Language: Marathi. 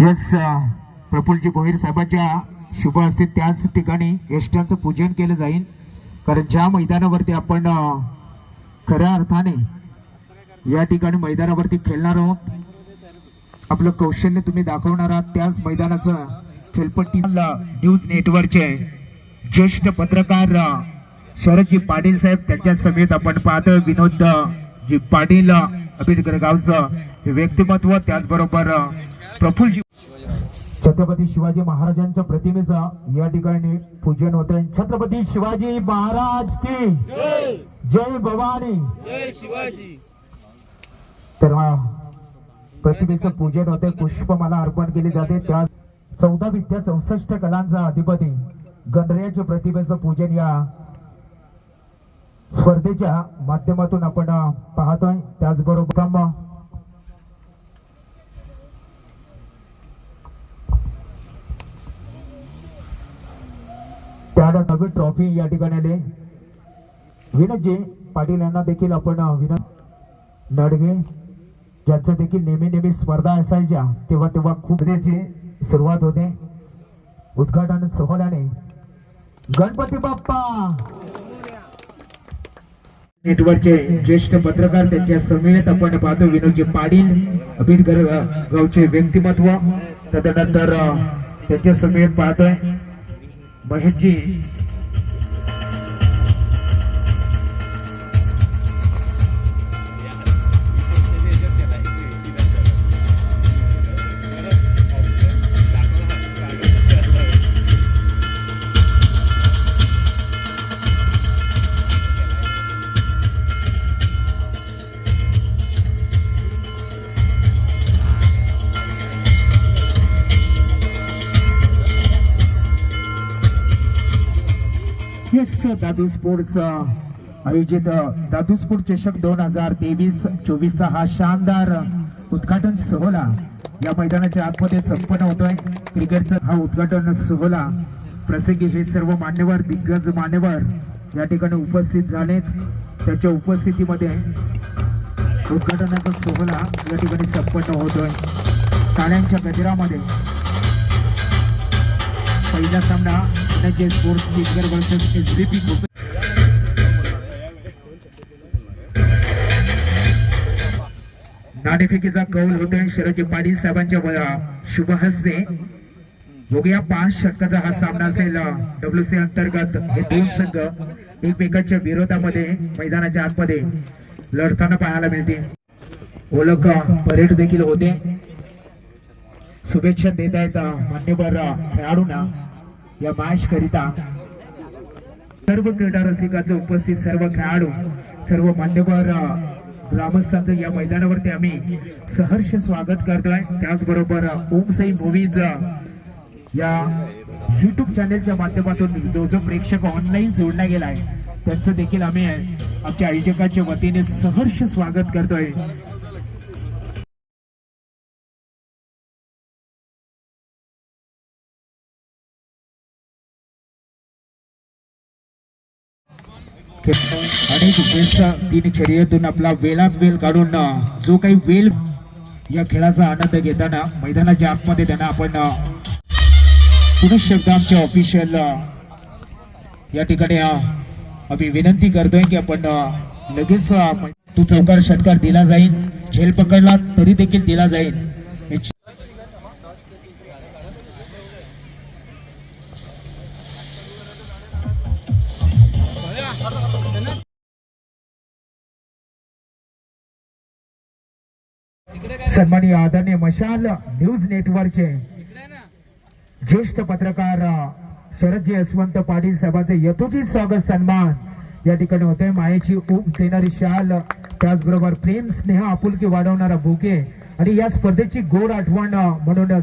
यस प्रफुल्लजी भोईर साहेबांच्या शुभ असते त्याच ठिकाणी यष्ट्यांचं पूजन केलं जाईल कारण ज्या मैदानावरती आपण खऱ्या अर्थाने या ठिकाणी मैदानावरती खेळणार आहोत आपलं कौशल्य तुम्ही दाखवणार आहात त्याच मैदानाचं खेळपट्टी न्यूज नेटवर्कचे ज्येष्ठ पत्रकार शरदजी पाटील साहेब त्यांच्या समेत आपण पाहतोय. विनोद जी पाटील अ, गावचं व्यक्तिमत्व त्याचबरोबर प्रफुल्ल छत्रपती शिवाजी महाराजांच्या प्रतिमेचा या ठिकाणी पूजन होत आहे छत्रपती शिवाजी महाराज की जय भवानी. जय शिवाजी तर प्रतिमेचं पूजन होते पुष्पमाला अर्पण केली जाते. त्या चौदा विद्या चौसष्ट कलांचा अधिपती गणरायाच्या प्रतिमेचं पूजन या स्पर्धेच्या माध्यमातून आपण पाहतोय. त्याचबरोबर प्रथम नवीन ट्रॉफी या ठिकाणी आले. विनोदजी पाटील यांना देखील आपण विनोद नडगे ज्यांचं देखील नेहमी नेहमी स्पर्धा असायच्या तेव्हा तेव्हा खूप सुरुवात होते. उद्घाटन सोहळ्याने. गणपती बाप्पा! नेटवर्कचे ज्येष्ठ पत्रकार त्यांच्या सम्मेलनात आपण पाहतो विनोदजी पाटील आंबेडकर गावचे व्यक्तिमत्व तदनंतर त्यांच्या सम्मेलनात पाहतोय. महेशजी येस दादू स्पोर्ट्स आयोजित अ, दादू स्पोर्ट चषक दोन हजार तेवीस चोवीसचा हा शानदार उद्घाटन सोहळा या मैदानाच्या आतमध्ये संपन्न होतोय. क्रिकेटचा हा उद्घाटन सोहळा प्रसंगी हे सर्व मान्यवर दिग्गज मान्यवर या ठिकाणी उपस्थित झालेत. त्याच्या उपस्थितीमध्ये उद्घाटनाचा सोहळा या ठिकाणी संपन्न होतोय. टाळ्यांच्या गजरामध्ये पहिला सामना धनंजय स्पोर्ट्स किंगकर वर्सेस एस बी पी नाणेफेकीचा कौल होतोय शरदजी पाटील साहेबांच्या शुभ हस्ते. बघूया पाच षटकाचा हा सामना असेल. डब्ल्यू सी अंतर्गत हे दोन संघ एकमेकांच्या विरोधामध्ये मैदानाच्या आतमध्ये लढताना पाहायला मिळते ओलक परेड देखील होते. शुभेच्छा देत आहेत मान्यवर खेळाडूंना. या मॅच करिता सर्व क्रीडा रसिकांचं उपस्थित सर्व खेळाडू सर्व मान्यवर ग्रामस्थांचं या मैदानावरती आम्ही सहर्ष स्वागत करतोय. त्याचबरोबर ओम साई मूवीज या युट्यूब चॅनेलच्या माध्यमातून जो जो प्रेक्षक ऑनलाईन जोडला गेलाय त्यांचं देखील आम्ही आमच्या आयोजकांच्या वतीने सहर्ष स्वागत करतोय. अनेक बेस्ट तीन शर्यतून आपला वेळात वेळ काढून जो काही वेळ या खेळाचा आनंद घेताना मैदानाच्या आतमध्ये त्यांना आपण पुरुष पुनः शब्द आमच्या ऑफिशियल या ठिकाणी आम्ही विनंती करतोय की आपण लगेच अं, तो चौकार षटकार दिला जाईल. झेल पकडला तरी देखील दिला जाईल. सन्माननीय आदरणीय मशाल न्यूज नेटवर्कचे ज्येष्ठ पत्रकार शरदजी यशवंत पाटील साहेबांचे यथोचित स्वागत सन्मान या ठिकाणी होते. मायेची ऊब देणारी शाल त्याचबरोबर प्रेम स्नेह आपुलकी वाढवणारा बुके आणि या स्पर्धेची गोड आठवण म्हणून